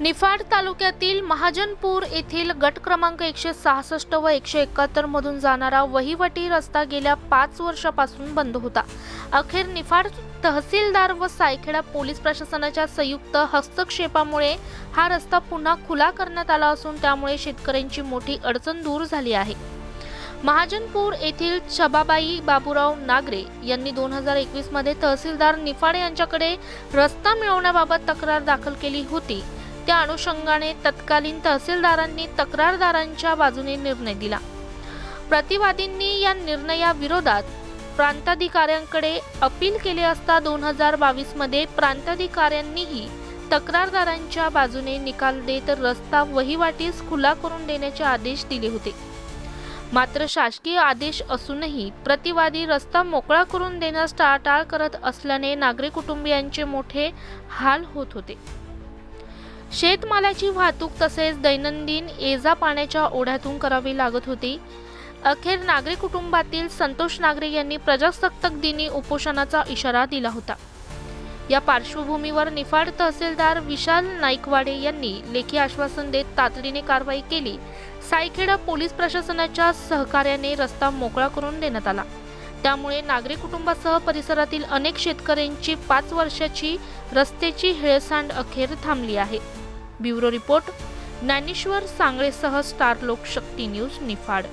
निफाड तालुक्यातील महाजनपूर येथील गट क्रमांक एकशे सहासष्ट व एकशे एकाहत्तर मधून जाणारा वहिवटी रस्ता गेल्या पाच वर्षापासून बंद होता. अखेर निफाड तहसीलदार व सायखेडा पोलीस प्रशासनाच्या संयुक्त हस्तक्षेपामुळे हा रस्ता पुन्हा खुला करण्यात आला असून त्यामुळे शेतकऱ्यांची मोठी अडचण दूर झाली आहे. महाजनपूर येथील छबाबाई बाबूराव नागरे यांनी दोन हजार एकवीसमध्ये तहसीलदार निफाड यांच्याकडे रस्ता मिळवण्याबाबत तक्रार दाखल केली होती. त्या अनुषंगाने तत्कालीन तहसीलदारांनी तक्रारदारांच्या बाजूने निर्णय दिला. प्रतिवादींनी या निर्णयाविरोधात प्रांताधिकाऱ्यांकडे अपील केले असता दोन हजार बावीसमध्ये प्रांताधिकाऱ्यांनीही तक्रारदारांच्या बाजूने निकाल देत रस्ता वहिवाटीस खुला करून देण्याचे आदेश दिले होते. मात्र शासकीय आदेश असूनही प्रतिवादी रस्ता मोकळा करून देण्यास टाळाटाळ करत असल्याने नागरी कुटुंबियांचे मोठे हाल होत होते. शेतमालाची वाहतूक तसेच दैनंदिन ये जा पाण्याच्या ओढ्यातून करावी लागत होती. अखेर नागरी कुटुंबातील संतोष नागरे यांनी प्रजासत्ताक दिनी उपोषणाचा इशारा दिला होता. या पार्श्वभूमीवर निफाड तहसीलदार विशाल नाईकवाडे यांनी लेखी आश्वासन देत तातडीने कारवाई केली. सायखेडा पोलीस प्रशासनाच्या सहकार्याने रस्ता मोकळा करून देण्यात आला. त्यामुळे नागरी कुटुंबासह परिसरातील अनेक शेतकऱ्यांची पाच वर्षाची रस्त्याची हेळसांड अखेर थांबली आहे. ब्युरो रिपोर्ट ज्ञानेश्वर सांगळेसह स्टार लोकशक्ती न्यूज निफाड